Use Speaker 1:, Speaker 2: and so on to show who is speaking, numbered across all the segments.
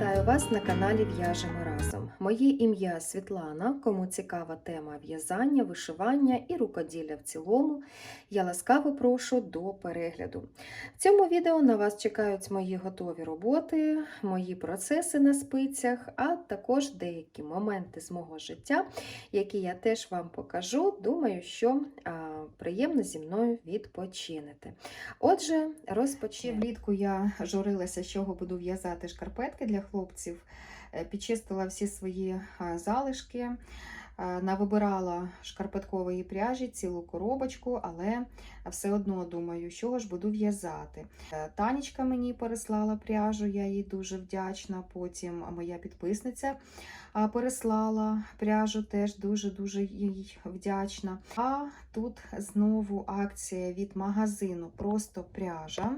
Speaker 1: Вітаю вас на каналі В'яжемо. Моє ім'я Світлана. Кому цікава тема в'язання, вишивання і рукоділля в цілому, я ласкаво прошу до перегляду. В цьому відео на вас чекають мої готові роботи, мої процеси на спицях, а також деякі моменти з мого життя, які я теж вам покажу. Думаю, що а, приємно зі мною відпочинете. Отже, розпочнемо. Влітку я журилася, з чого буду в'язати шкарпетки для хлопців. Е, Підчистила всі свої залишки, е, навибирала шкарпеткової пряжі, цілу коробочку, але все одно думаю, чого ж буду в'язати. Танічка мені переслала пряжу, я їй дуже вдячна. Потім моя підписниця переслала пряжу, теж дуже-дуже їй вдячна. А тут знову акція від магазину Просто пряжа.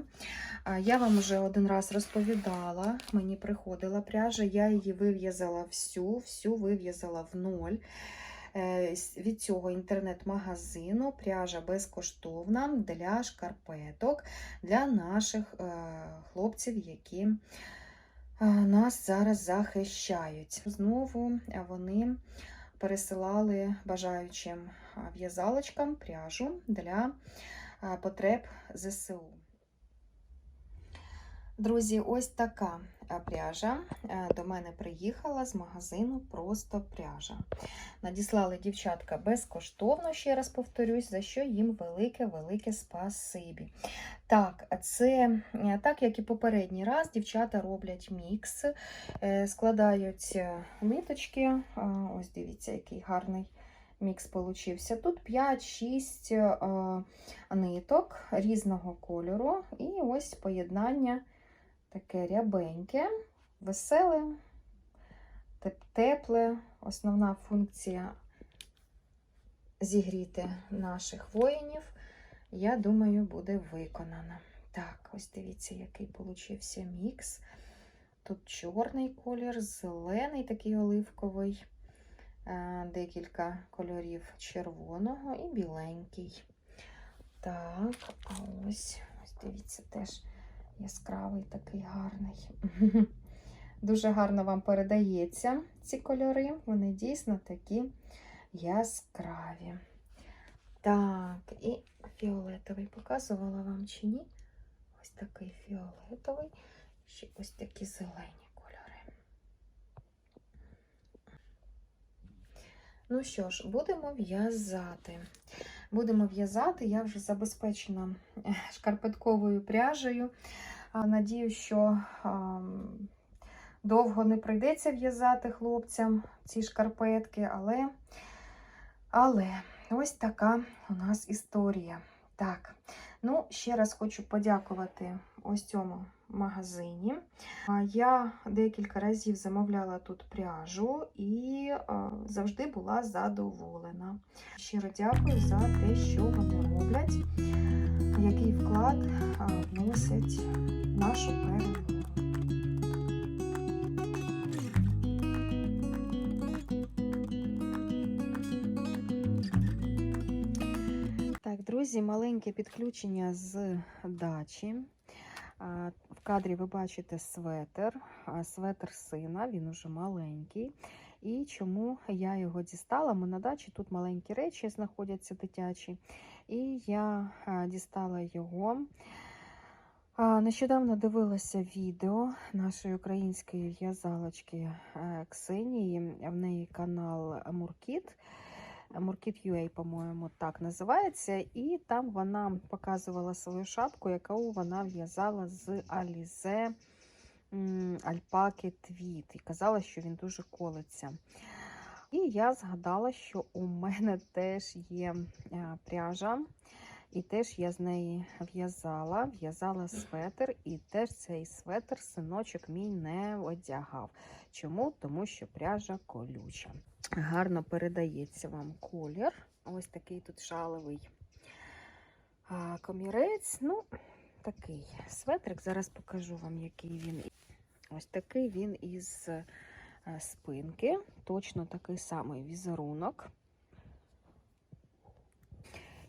Speaker 1: Я вам вже один раз розповідала, мені приходила пряжа, я її вив'язала всю, всю вив'язала в ноль. Е, Від цього інтернет-магазину пряжа безкоштовна для шкарпеток, для наших е, хлопців, які нас зараз захищають. Знову е, вони пересилали бажаючим е, в'язалочкам пряжу для е, потреб ЗСУ. Друзі, ось така е, пряжа е, до мене приїхала з магазину Просто пряжа. Надіслали дівчатка безкоштовно, ще раз повторюсь, за що їм велике-велике спасибі. Так, це е, так, як і попередній раз, дівчата роблять мікс, складають ниточки. Ось дивіться, який гарний мікс получився. Тут 5-6 ниток різного кольору, і ось поєднання таке рябеньке, веселе, теп- тепле. Основна функція зігріти наших воїнів, я думаю, буде виконана. Так, ось дивіться, який получився мікс. Тут чорний колір, зелений такий оливковий, е, декілька кольорів червоного і біленький. Так, ось, ось дивіться, теж яскравий такий гарний. Дуже гарно вам передається ці кольори, вони дійсно такі яскраві. Так, і фіолетовий показувала вам чи ні? Ось такий фіолетовий, ще ось такі зелені кольори. Ну що ж, будемо в'язати. Будемо в'язати, я вже забезпечена шкарпетковою пряжею. Надію, що довго не прийдеться в'язати хлопцям ці шкарпетки, але, але ось така у нас історія. Так, ну, ще раз хочу подякувати ось цьому магазині. Я декілька разів замовляла тут пряжу і завжди була задоволена. Щиро дякую за те, що вони роблять, який вклад вносять нашу перемогу. Так, друзі, маленьке підключення з дачі. В кадрі ви бачите светр, а, светр сина, він уже маленький. І чому я його дістала? Ми на дачі тут маленькі речі знаходяться дитячі. І я дістала його. Нещодавно дивилася відео нашої української в'язалочки е, Ксенії. В неї канал Муркіт. Муркіт UA, по-моєму, так називається. І там вона показувала свою шапку, яку вона в'язала з Алізе Альпаки Твіт. І казала, що він дуже колиться. І я згадала, що у мене теж є е, пряжа. І теж я з неї в'язала, в'язала светр, і теж цей светр синочок мій не одягав. Чому? Тому що пряжа колюча. Гарно передається вам колір. Ось такий тут шаловий комірець. Ну, такий светрик. Зараз покажу вам, який він. Ось такий він із е, спинки. Точно такий самий візерунок.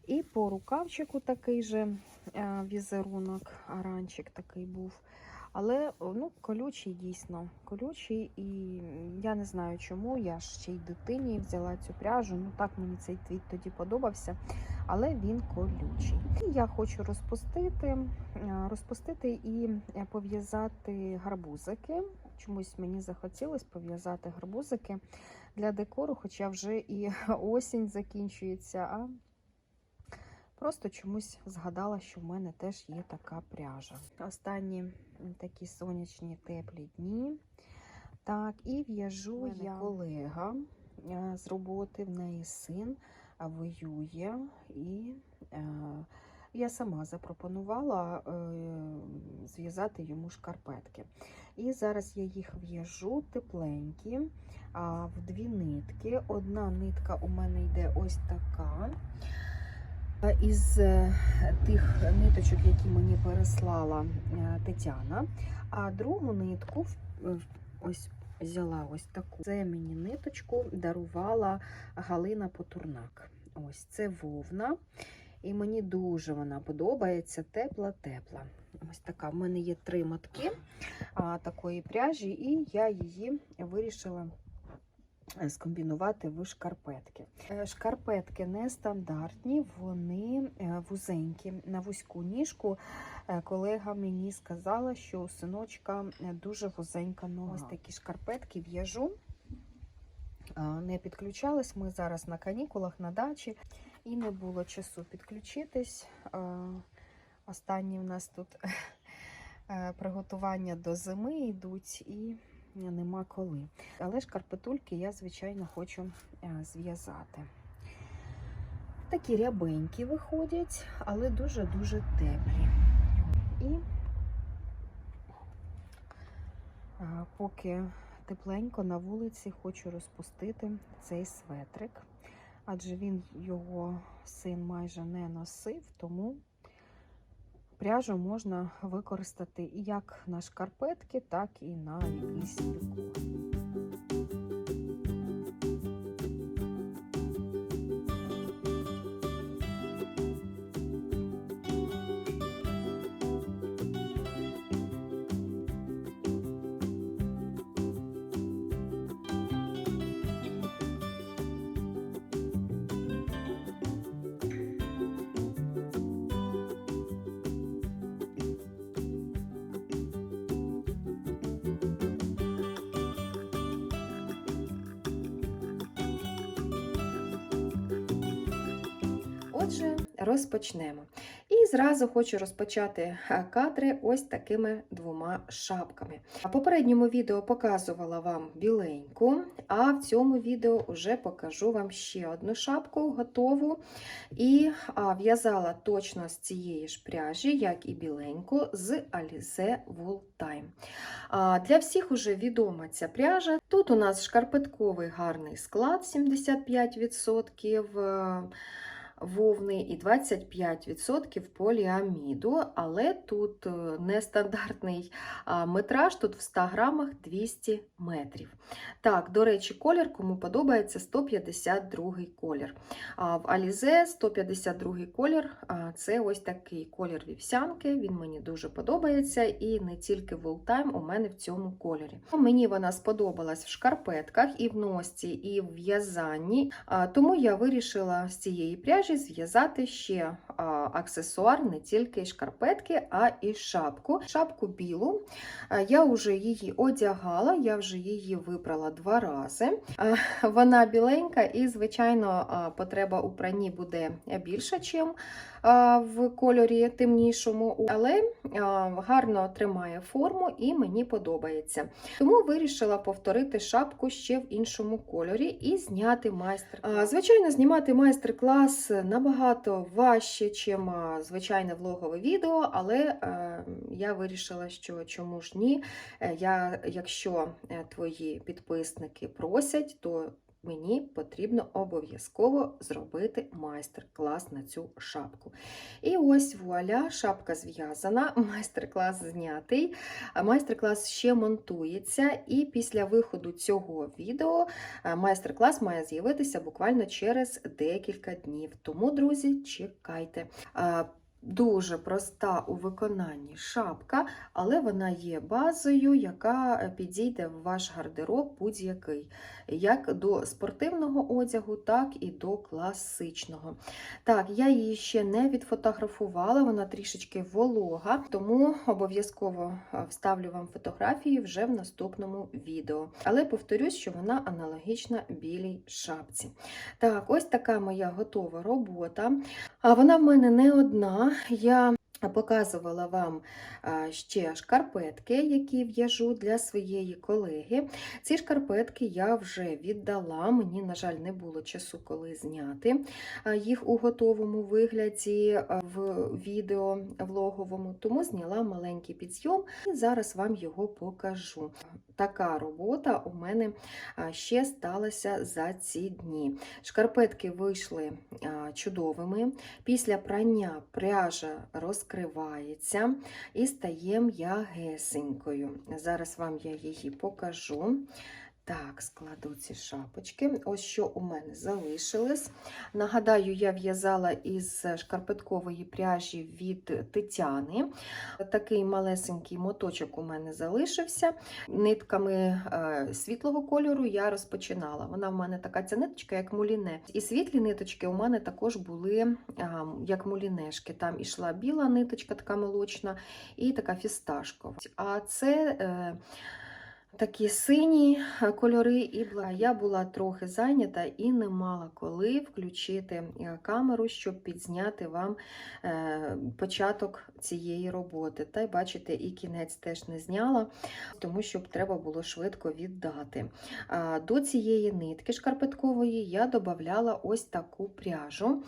Speaker 1: І по рукавчику такий же е, візерунок, аранчик такий був.
Speaker 2: Але ну, колючий дійсно колючий, і я не знаю чому. Я ще й дитині взяла цю пряжу. Ну так мені цей твіт тоді подобався, але він колючий. І я хочу розпустити, розпустити і е, пов'язати гарбузики. Чомусь мені захотілося пов'язати гарбузики для декору, хоча вже і осінь закінчується. а Просто чомусь згадала, що в мене теж є така пряжа. Останні такі сонячні теплі дні. Так, і в'яжу я колега е, з роботи, в неї син воює, і е, я сама запропонувала е, зв'язати йому шкарпетки. І зараз я їх в'яжу тепленькі, а, в дві нитки. Одна нитка у мене йде ось така. Із е, тих ниточок, які мені переслала е, Тетяна, а другу нитку ось взяла ось таку. Це мені ниточку дарувала Галина Потурнак. Ось це вовна. І мені дуже вона подобається, тепла-тепла. Ось така. В мене є три мотки а, такої пряжі, і я її вирішила скомбінувати в шкарпетки. Е, Шкарпетки нестандартні, вони е, вузенькі. На вузьку ніжку е, колега мені сказала, що у синочка е, дуже вузенька нога. Ось такі шкарпетки в'яжу. Не підключались. Ми зараз на канікулах на дачі і не було часу підключитись. Останні в нас тут е, приготування до зими йдуть і нема коли. Але шкарпетульки я, звичайно, хочу е, зв'язати. Такі рябенькі виходять, але дуже-дуже теплі. І е, поки тепленько на вулиці, хочу розпустити цей светрик, адже він його син майже не носив, тому пряжу можна використати і як на шкарпетки, так і на якісь декор.
Speaker 1: Розпочнемо. І зразу хочу розпочати е, кадри ось такими двома шапками. В попередньому відео показувала вам біленьку, а в цьому відео вже покажу вам ще одну шапку готову. І в'язала точно з цієї ж пряжі, як і біленьку, з Alize Wool Time. Для всіх уже відома ця пряжа. Тут у нас шкарпетковий гарний склад 75%. Вовни і 25% поліаміду, але тут е, нестандартний метраж, тут в 100 грамах 200 метрів. Так, до речі, колір, кому подобається 152 колір. В Alize 152 колір це ось такий колір вівсянки, він мені дуже подобається, і не тільки в Time у мене в цьому кольорі. Мені вона сподобалась в шкарпетках, і в носці, і в в'язанні, тому я вирішила з цієї пряжі зв'язати ще аксесуар, не тільки шкарпетки, а і шапку. Шапку білу. Я вже її одягала, я вже її вибрала два рази. Вона біленька, і, звичайно, потреба у пранні буде більша, ніж в кольорі темнішому, але гарно тримає форму і мені подобається. Тому вирішила повторити шапку ще в іншому кольорі і зняти майстер. Звичайно, знімати майстер-клас набагато важче, ніж звичайне влогове відео, але е, я вирішила, що чому ж ні. Е, Я, якщо е, твої підписники просять, то мені потрібно обов'язково зробити майстер-клас на цю шапку. І ось вуаля, шапка зв'язана, майстер-клас знятий. Майстер-клас ще монтується, і після виходу цього відео е, майстер-клас має з'явитися буквально через декілька днів. Тому, друзі, чекайте. Дуже проста у виконанні шапка, але вона є базою, яка е, підійде в ваш гардероб будь-який, як до спортивного одягу, так і до класичного. Так, я її ще не відфотографувала, вона трішечки волога, тому обов'язково е, вставлю вам фотографії вже в наступному відео. Але повторюсь, що вона аналогічна білій шапці. Так, ось така моя готова робота. А вона в мене не одна. Я показувала вам ще шкарпетки, які в'яжу для своєї колеги. Ці шкарпетки я вже віддала. Мені, на жаль, не було часу, коли зняти їх у готовому вигляді в відео влоговому, тому зняла маленький підйом і зараз вам його покажу. Така робота у мене ще сталася за ці дні. Шкарпетки вийшли чудовими. Після прання пряжа розкривається і стає м'ягесенькою. Зараз вам я її покажу. Так, складу ці шапочки. Ось що у мене залишилось. Нагадаю, я в'язала із шкарпеткової пряжі від Тетяни. Такий малесенький моточок у мене залишився. Нитками е, світлого кольору я розпочинала. Вона в мене така ця ниточка, як муліне. І світлі ниточки у мене також були а, як мулінешки. Там ішла біла ниточка, така молочна, і така фісташкова. А це. Такі сині е, кольори, і бла- я була трохи зайнята і не мала коли включити е, камеру, щоб підзняти вам е, початок цієї роботи. Та й бачите, і кінець теж не зняла, тому що треба було швидко віддати. До цієї нитки шкарпеткової я додавала ось таку пряжу.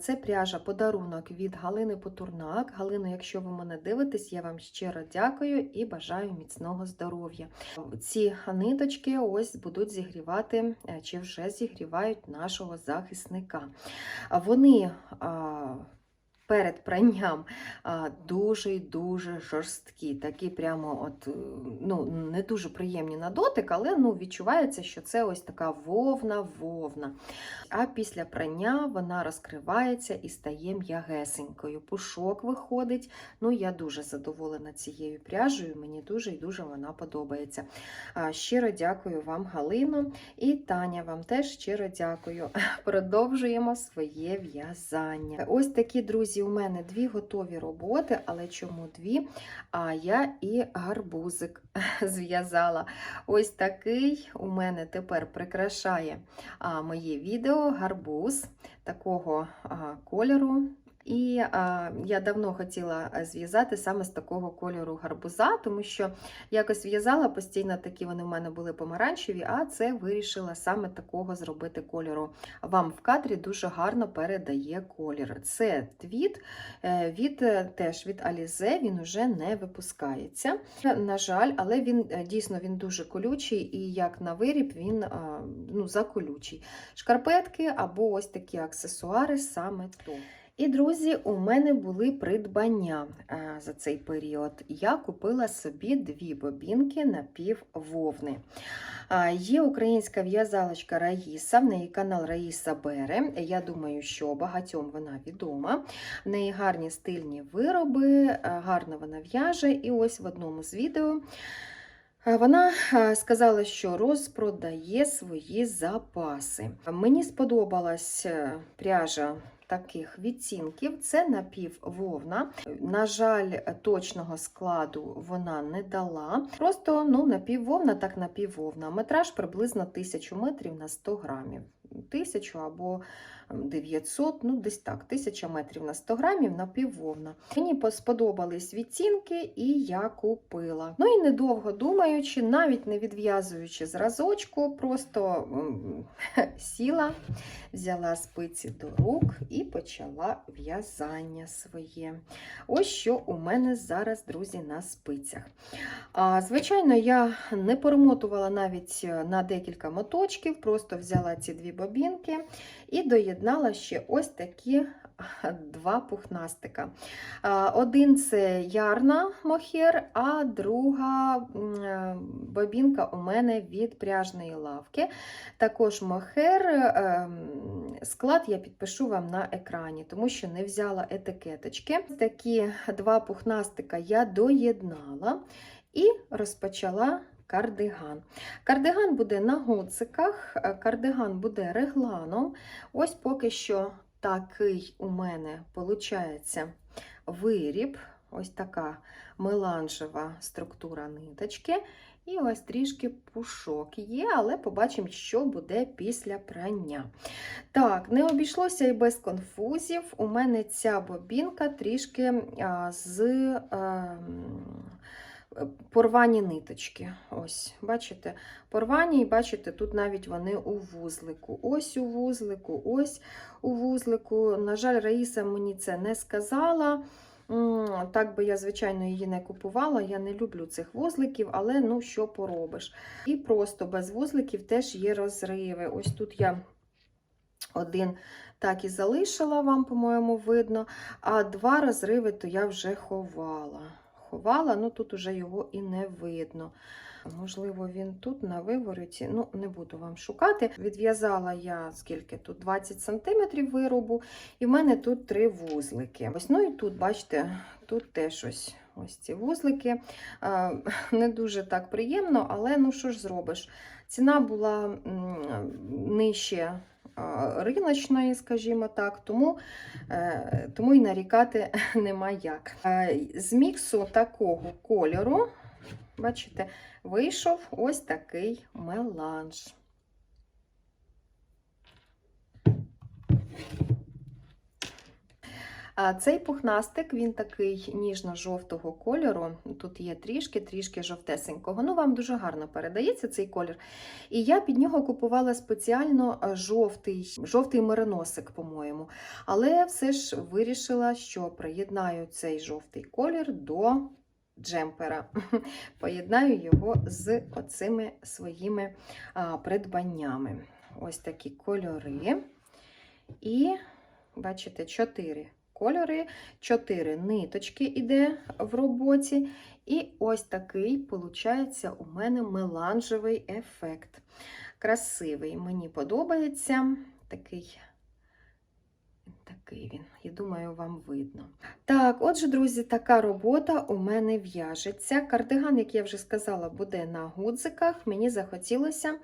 Speaker 1: Це пряжа подарунок від Галини Потурнак. Галино, якщо ви мене дивитесь, я вам щиро дякую і бажаю міцного здоров'я. Ці ниточки ось будуть зігрівати е, чи вже зігрівають нашого захисника. Вони перед пранням дуже дуже жорсткі, такі прямо от, е, ну, не дуже приємні на дотик, але ну, відчувається, що це ось така вовна-вовна. А після прання вона розкривається і стає м'ягесенькою. Пушок виходить. Ну, я дуже задоволена цією пряжею, мені дуже і дуже вона подобається. Щиро дякую вам, Галино, і Таня, вам теж щиро дякую. Продовжуємо своє в'язання. Ось такі, друзі, у мене дві готові роботи, але чому дві? А я і гарбузик зв'язала. Ось такий у мене тепер прикрашає моє відео гарбуз такого кольору. І а, я давно хотіла зв'язати саме з такого кольору гарбуза, тому що якось в'язала постійно такі вони в мене були помаранчеві, а це вирішила саме такого зробити кольору. Вам в кадрі дуже гарно передає колір. Це твіт е, від е, теж від Alize, він уже не випускається. На жаль, але він е, дійсно він дуже колючий, і як на виріб він ну, заколючий. Шкарпетки або ось такі аксесуари саме то. І, друзі, у мене були придбання е, за цей період. Я купила собі дві бобінки напіввовни. А, Є українська в'язалочка Раїса, в неї канал Раїса Бере. Я думаю, що багатьом вона відома. В неї гарні стильні вироби, е, гарно вона в'яже. І ось в одному з відео. е, Вона е, сказала, що розпродає свої запаси. Мені сподобалась е, пряжа таких відцінків. Це напіввовна. На жаль, точного складу вона не дала. Просто ну, напіввовна, так напіввовна. Метраж приблизно 1000 метрів на 100 грамів. 1000 або 900, ну десь так, 1000 метрів на 100 грамів напіввовна. Мені сподобались відцінки, і я купила. Ну і недовго думаючи, навіть не відв'язуючи зразочку, просто сіла, взяла спиці до рук і почала в'язання своє. Ось що у мене зараз, друзі, на спицях. А, звичайно, я не перемотувала навіть е, на декілька моточків, просто взяла ці дві бобінки і доєднала ще ось такі два пухнастика. Один це ярна мохер, а друга е, бобінка у мене від пряжної лавки. Також мохер. ем, Склад я підпишу вам на екрані, тому що не взяла етикеточки. Такі два пухнастика я доєднала і розпочала кардиган. Кардиган буде на гудзиках, е, кардиган буде регланом. Ось поки що такий у мене виходить виріб. Ось така меланжева структура ниточки. І ось трішки пушок є, але побачимо, що буде після прання. Так, не обійшлося і без конфузів. У мене ця бобінка трішки з а, порвані ниточки. Ось, бачите, порвані, і бачите, тут навіть вони у вузлику. Ось у вузлику, ось у вузлику. На жаль, Раїса мені це не сказала. Так би я, звичайно, її не купувала. Я не люблю цих вузликів, але ну що поробиш. І просто без вузликів теж є розриви. Ось тут я один так і залишила, вам, по-моєму, видно. А два розриви то я вже ховала. Ховала, ну тут уже його і не видно. Можливо, він тут на вивороті. Ну, не буду вам шукати. Відв'язала я скільки тут 20 см виробу, і в мене тут три вузлики. Ось, ну і тут, бачите, тут теж ось. Ось ці вузлики. Не дуже так приємно, але ну що ж зробиш? Ціна була нижче риночної, скажімо так, тому, е, тому і нарікати нема як. Е, З міксу такого кольору, бачите, вийшов ось такий меланж. Цей пухнастик, він такий ніжно-жовтого кольору. Тут є трішки-трішки жовтесенького. Ну, вам дуже гарно передається цей колір. І я під нього купувала спеціально е, жовтий, жовтий мериносик, по-моєму. Але все ж вирішила, що приєднаю цей жовтий колір до джемпера. Поєднаю його з оцими своїми придбаннями. Ось такі кольори. І, бачите, чотири кольори, 4 ниточки йде в роботі. І ось такий, виходить, у мене меланжевий ефект. Красивий, мені подобається. Такий, такий він, я думаю, вам видно. Так, отже, друзі, така робота у мене в'яжеться. Кардиган, як я вже сказала, буде на гудзиках. Мені захотілося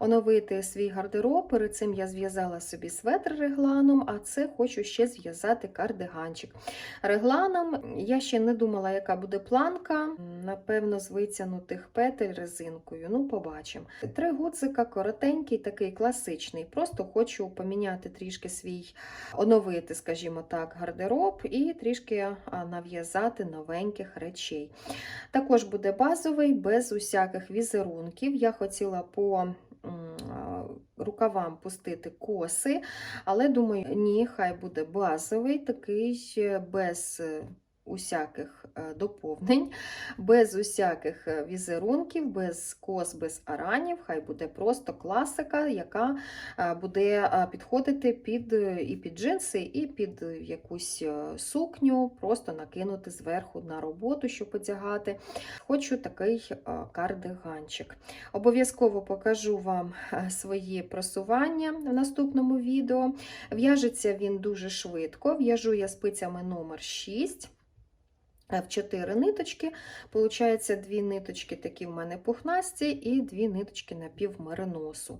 Speaker 1: оновити свій гардероб. Перед цим я зв'язала собі светр регланом, а це хочу ще зв'язати кардиганчик. Регланом я ще не думала, яка буде планка. Напевно, з витягнутих петель резинкою. Ну, побачимо. Три гудзика коротенький, такий класичний. Просто хочу поміняти трішки свій, оновити, скажімо так, гардероб і трішки нав'язати новеньких речей. Також буде базовий, без усяких візерунків. Я хотіла по рукавам пустити коси, але думаю, ні, хай буде базовий, такий е, без е, усяких е, доповнень, без усяких е, візерунків, без кос, без аранів. Хай буде просто класика, яка е, буде підходити під і під джинси, і під якусь сукню, просто накинути зверху на роботу, щоб одягати. Хочу такий кардиганчик. Обов'язково покажу вам свої просування в наступному відео. В'яжеться він дуже швидко. В'яжу я спицями номер 6 е, в 4 ниточки. Получається, дві ниточки такі в мене пухнасті і дві ниточки напівмериносу.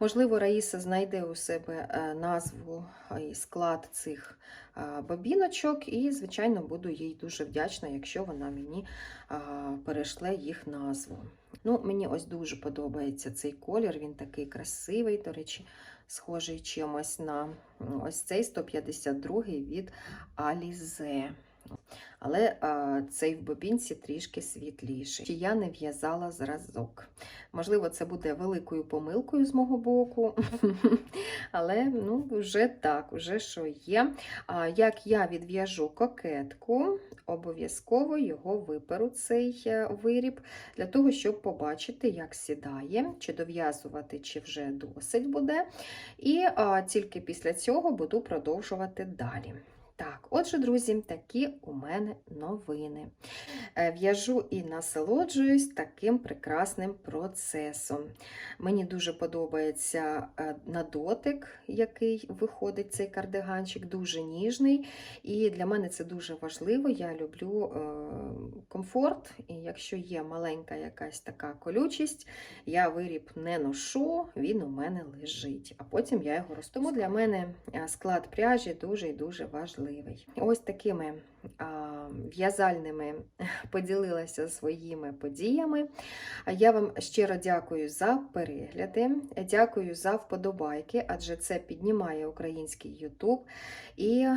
Speaker 1: Можливо, Раїса знайде у себе е, назву і склад цих е, бобіночок, і, звичайно, буду їй дуже вдячна, якщо вона мені е, перешле їх назву. Ну, Мені ось дуже подобається цей колір, він такий красивий, до речі, схожий чимось на ось цей 152 від Alize. Але а, цей в бобінці трішки світліший. Чи я не в'язала зразок. Можливо, це буде великою помилкою з мого боку, але ну, вже так, вже що є. А, як я відв'яжу кокетку, обов'язково його виперу цей е, виріб, для того, щоб побачити, як сідає, чи дов'язувати, чи вже досить буде. І а, тільки після цього буду продовжувати далі. Так, отже, друзі, такі у мене новини. Е, В'яжу і насолоджуюсь таким прекрасним процесом. Мені дуже подобається е, на дотик, який виходить цей кардиганчик, дуже ніжний. І для мене це дуже важливо. Я люблю е, комфорт, і якщо є маленька якась така колючість, я виріб не ношу, він у мене лежить, а потім я його розтому. Для мене склад пряжі дуже і дуже важливий. Ось такими в'язальними поділилася своїми подіями. Я вам щиро дякую за перегляди, дякую за вподобайки, адже це піднімає український YouTube і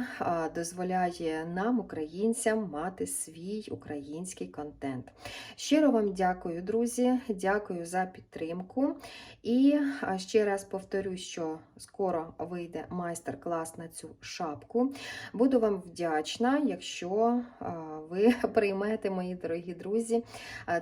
Speaker 1: дозволяє нам, українцям, мати свій український контент. Щиро вам дякую, друзі, дякую за підтримку. І ще раз повторю, що скоро вийде майстер-клас на цю шапку. Буду вам вдячна, якщо а, ви приймете, мої дорогі друзі,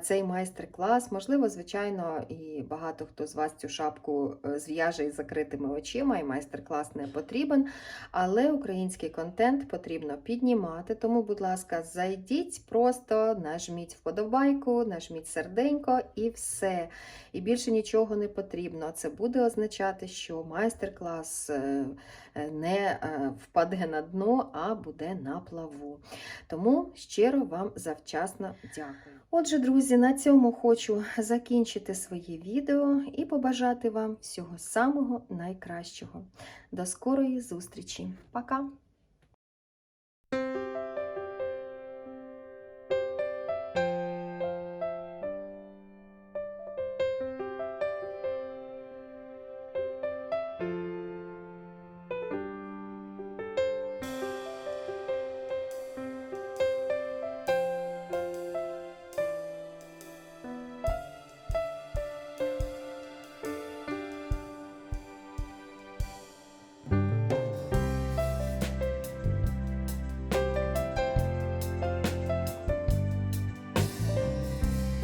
Speaker 1: цей майстер-клас. Можливо, звичайно, і багато хто з вас цю шапку е, зв'яже із закритими очима, і майстер-клас не потрібен. Але український контент потрібно піднімати. Тому, будь ласка, зайдіть, просто нажміть вподобайку, нажміть серденько і все. І більше нічого не потрібно. Це буде означати, що майстер-клас е, не е, впаде на дно, а буде на плаву. Тому щиро вам завчасно дякую. Отже, друзі, на цьому хочу закінчити своє відео і побажати вам всього самого найкращого. До скорої зустрічі. Пока!